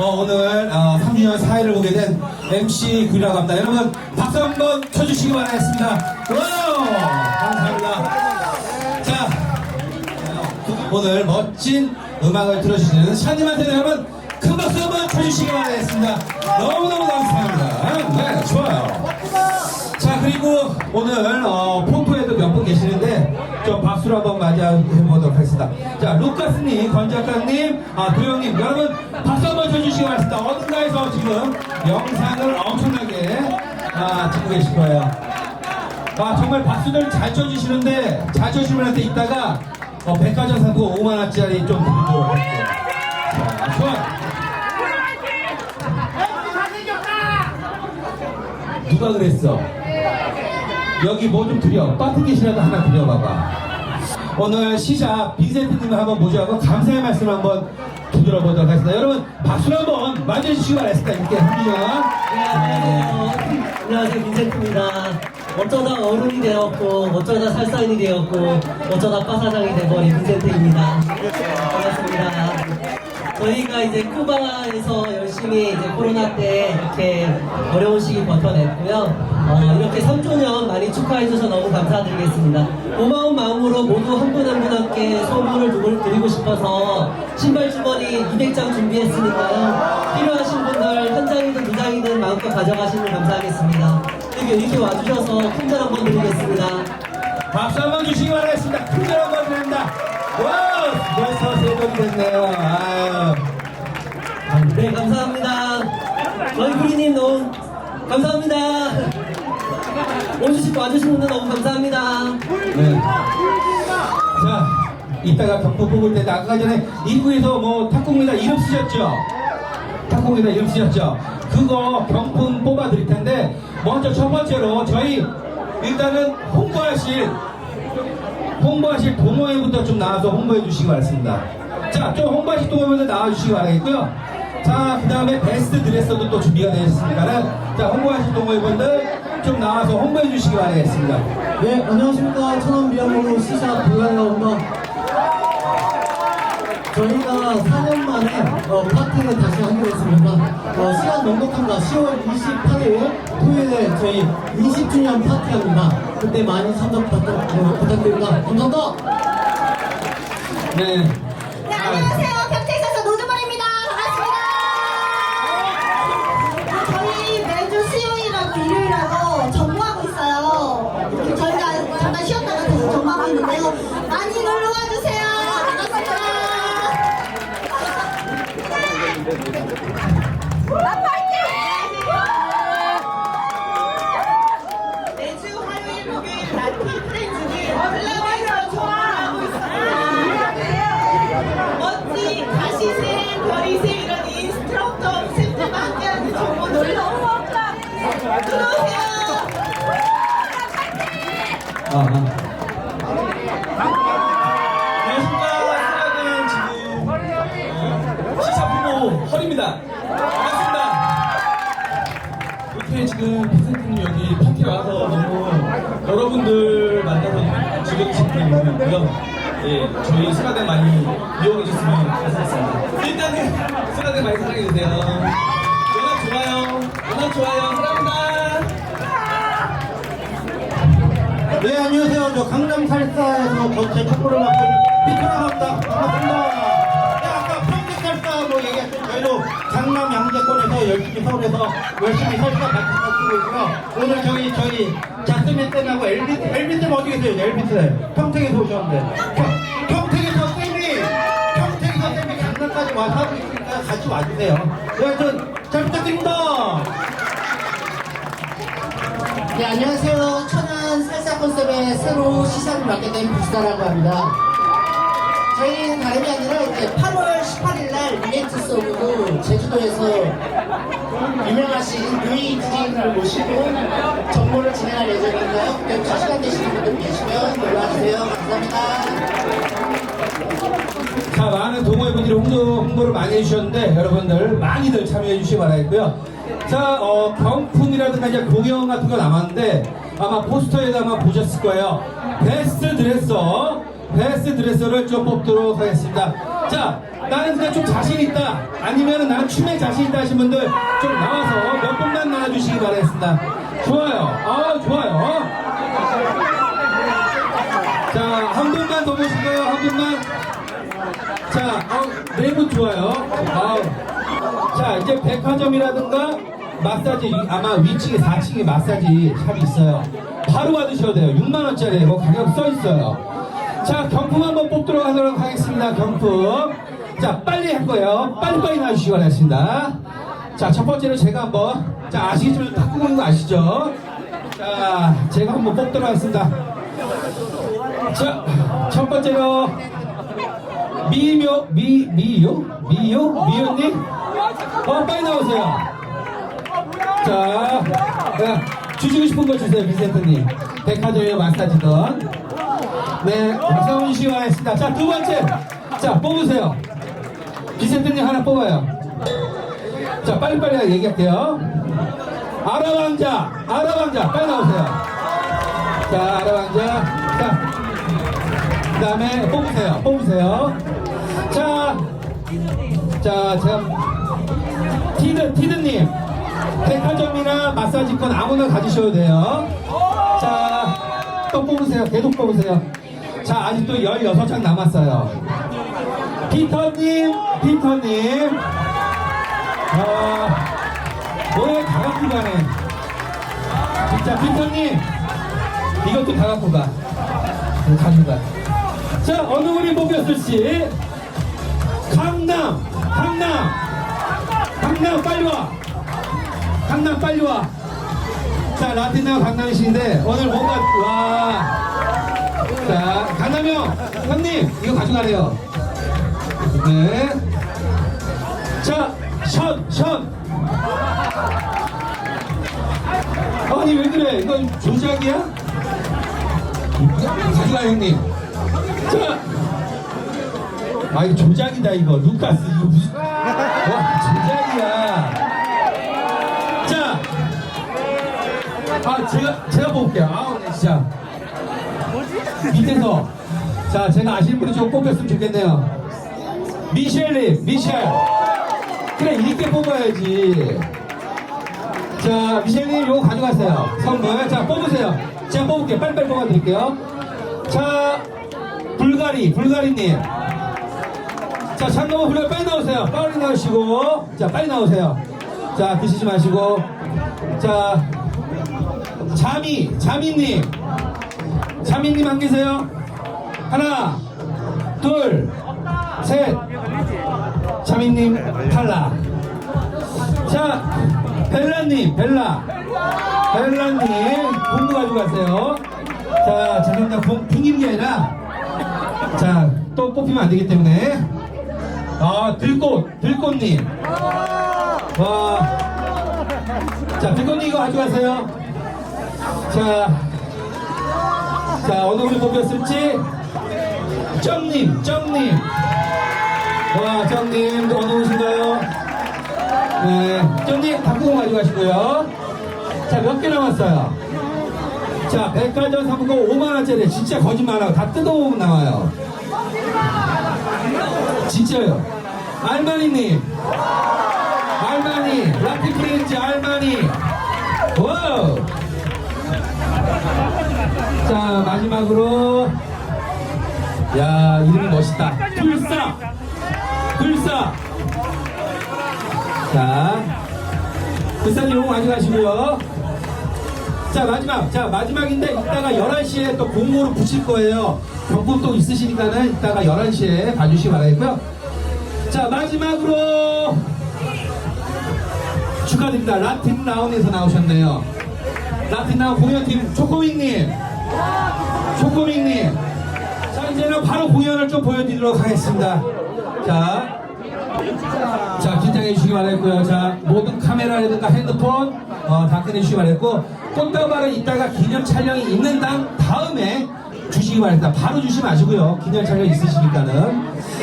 어, 오늘 어, 3주년 사회를 보게 된 MC 군이라고 합니다. 여러분 박수 한번 쳐주시기 바라겠습니다. 와우! 감사합니다. 자, 오늘 멋진 음악을 들어주시는 샤님한테 여러분 큰 박수 한번 쳐주시기 바라겠습니다. 너무너무 감사합니다. 네, 좋아요. 자 그리고 오늘 어, 박수로 한번 맞이해보도록 하겠습니다. 자 루카스님, 권 작가님, 아 도영님 여러분 박수 한번 쳐주시기 바랍니다. 어딘가에서 지금 영상을 엄청나게 아, 찍고 계실 거예요. 아 정말 박수들 잘 쳐주시는데 잘 쳐주시는 분한테 이따가 어, 백화점 상품 5만 원짜리 좀 드리도록 할게요. 자, 좋아. 누가 그랬어? 여기 뭐 좀 드려. 빠트켓이라도 하나 드려봐봐. 오늘 시작 빈센트님을 한번 모셔하고 감사의 말씀 한번 들어보도록 하겠습니다. 여러분 박수로 한번 맞아주시기 바랍니다. 이렇게 한주전. 네, 안녕하세요. 안녕하세요. 빈센트입니다. 어쩌다 어른이 되었고, 어쩌다 살사인이 되었고, 어쩌다 빠사장이 돼버린 빈센트입니다. 저희가 이제 쿠바에서 열심히 이제 코로나 때 이렇게 어려운 시기 버텨냈고요. 어, 이렇게 3周年 많이 축하해주셔서 너무 감사드리겠습니다. 고마운 마음으로 모두 한 분 한 분께 선물을 드리고 싶어서 신발 주머니 200장 준비했으니까요. 필요하신 분들 한 장이든 두 장이든 마음껏 가져가시면 감사하겠습니다. 이렇게, 이렇게 와주셔서 큰절 한번 드리겠습니다. 박수 한번 주시기 바라겠습니다. 큰절 한번 드립니다. 와! 벌써 세 번이 됐네요. 아유. 감사합니다. 오주시고 와주신 분들 너무 감사합니다. 네. 자, 이따가 경품 뽑을 때 나가기 전에 1부에서 뭐 탁구입니다 이름 쓰셨죠? 탁구입니다 이름 쓰셨죠? 그거 경품 뽑아 드릴 텐데 먼저 첫 번째로 저희 일단은 홍보하실 홍보하실 동호회부터 좀 나와서 홍보해 주시기 바랍니다. 자, 좀 홍보하실 동호회부터 나와 주시기 바라겠고요. 자, 그 다음에 베스트 드레서도 또 준비가 되셨으니까는 자, 홍보하실 동호회분들 좀 나와서 홍보해 주시기 바라겠습니다. 네, 안녕하십니까. 천안 비아모로 시사 불가야입니다. 저희가 4년 만에 어, 파티를 다시 하기로 했습니다. 어, 시간 넉넉합니다. 10월 28일 토요일에 저희 20주년 파티합니다. 그때 많이 참석 부탁, 어, 부탁드립니다. 감사합니다. 네. 네, 안녕하세요. 아, 아. 안녕하십니까. 생각은 지금 어, 시사 부모 허리입니다. 반갑습니다. 이렇게 지금 빈센트님 여기 파티에 와서 너무 여러분들 만나서 즐겨주신 분이 너무 있고요. 예, 저희 스가대 많이 이용해 주셨으면 감사하겠습니다. 일단은 스가대 많이 사랑해 주세요. 연락 좋아요. 연락 좋아요. 사랑합니다. 네 안녕하세요. 저 강남 살사에서 전체 탁구를 맡고 있는 피터라고 합니다 반갑습니다. 네 아까 평택 살사 뭐 얘기했죠 저희도 강남 양재권에서 열심히 서울에서 열심히 살사 같이 맡고 있고요. 오늘 저희 저희 자스민 쌤하고 엘비스 엘비스 쌤 어디 계세요? 엘비스. 평택에서 오셨는데. 평- 평택에서 쌤이 평택에서 쌤이 강남까지 와서 하고 있으니까 같이 와주세요. 네 하여튼 잘 부탁드립니다. 네, 안녕하세요. 천안 살사 컨셉의 새로 시상을 맡게 된 부스다라고 합니다. 저희는 다름이 아니라 이제 8월 18일 날 이벤트 속으로 제주도에서 유명하신 누이 디제이를 모시고 정보를 진행할 예정인가요? 그때 시간 되시는 분들 계시면 놀러와주세요. 감사합니다. 자, 많은 동호회 분들이 홍보, 홍보를 많이 해주셨는데, 여러분들 많이들 참여해 주시기 바라겠고요. 자, 어, 경품이라든가 이제 공연 같은 거 남았는데, 아마 포스터에다 아마 보셨을 거예요. 베스트 드레서 베스트 드레서를 좀 뽑도록 하겠습니다. 자, 나는 근데 좀 자신 있다. 아니면 나는 춤에 자신 있다 하신 분들 좀 나와서 몇 분만 나와주시기 바라겠습니다. 좋아요. 아, 좋아요. 자, 한 분만 더 보실까요? 한 분만. 자, 어, 네분 좋아요. 아우. 자, 이제 백화점이라든가 마사지, 아마 위층에 4층에 마사지 샵이 있어요. 바로 받으셔도 돼요. 6만 원짜리고 가격 써 있어요. 자, 경품 한번 뽑도록 하도록 하겠습니다. 경품. 자, 빨리 할 거예요. 빨리빨리 나와주시기 바라겠습니다. 자, 첫 번째로 제가 한번, 자, 아시겠지만 탁구 보는 거 아시죠? 자, 제가 한번 뽑도록 하겠습니다. 자, 첫 번째로, 미묘, 미, 미요? 미요? 미요님? 어, 빨리 나오세요. 자, 자, 주시고 싶은 거 주세요, 빈센트님. 백화점에 마사지던. 네, 박상훈 씨 와있습니다. 자, 두 번째. 자, 뽑으세요. 빈센트님 하나 뽑아요. 자, 빨리빨리 얘기할게요. 아라왕자, 아라왕자, 빨리 나오세요. 자, 아라왕자. 자, 그 다음에 뽑으세요. 뽑으세요. 자, 자, 제가 티드, 티드님. 백화점이나 마사지권 아무나 가지셔도 돼요. 자, 또 뽑으세요. 계속 뽑으세요. 자, 아직도 16장 남았어요. 피터님, 피터님. 어, 뭐에 다 갖고 가네. 진짜 피터님. 이것도 다 갖고 가. 네, 가져가. 자, 어느 분이 뽑혔을지. 강남, 강남, 강남 빨리 와. 강남 빨리 와. 자, 라틴나 강남이신데 오늘 뭔가 와. 자, 강남 형, 형님 이거 가져가래요. 네. 자, 션, 션. 아니 왜 그래? 이건 조작이야? 가져가 형님. 자. 아 이거 조작이다 이거 루카스 이거 무슨 와 조작이야 아 제가 제가 볼게요. 아우 네, 진짜. 밑에서. 자 제가 아시는 분이 좀 뽑혔으면 좋겠네요. 미셸님 미셸. 그래 이렇게 뽑아야지. 자 미셸님 이거 가져갔어요. 선물. 자 뽑으세요. 제가 뽑을게요. 빨리빨리 뽑아드릴게요. 자 불가리 불가리님. 자, 잠깐만 불러 빨리 나오세요. 빨리 나오시고. 자, 빨리 나오세요. 자, 드시지 마시고. 자, 자미, 자미님. 자미님 안 계세요? 하나, 둘, 셋. 자미님 탈락. 자, 벨라님, 벨라. 벨라님, 공부 가지고 가세요. 자, 죄송합니다. 공, 튕기는 게 아니라. 자, 또 뽑히면 안 되기 때문에. 아, 들꽃, 들꽃님. 와. 자, 들꽃님 이거 가져가세요. 자. 자, 어느 분이 뽑혔을지. 쩡님, 쩡님. 와, 쩡님, 어느 분이신가요? 네. 쩡님, 닭구공 가져가시고요. 자, 몇 개 남았어요? 자, 백화점 상품권 5만 원짜리 진짜 거짓말하고 다 뜯어보면 나와요. 진짜요. 알마니님. 알마니. 라티 프렌즈 알마니. 와우. 자, 마지막으로. 야, 이름이 멋있다. 불사. 불사. 자. 불사님 요거 가져가시고요. 자 마지막 자 마지막인데 이따가 11시에 또 공모를 붙일 거예요 경품 또 있으시니까는 이따가 11시에 봐주시기 바라겠고요 자 마지막으로 축하드립니다 라틴 라운에서 나오셨네요 라틴 라운 공연팀 초코믹님 초코믹님 자 이제는 바로 공연을 좀 보여드리도록 하겠습니다 자 자, 긴장해 주시기 바라겠고요. 자, 모든 카메라라든가 핸드폰, 어, 다 꺼내주시기 바라겠고, 꽃다발은 이따가 기념 촬영이 있는 당 다음에 주시기 바랍니다. 바로 주시지 마시고요. 기념 촬영 있으시니까는.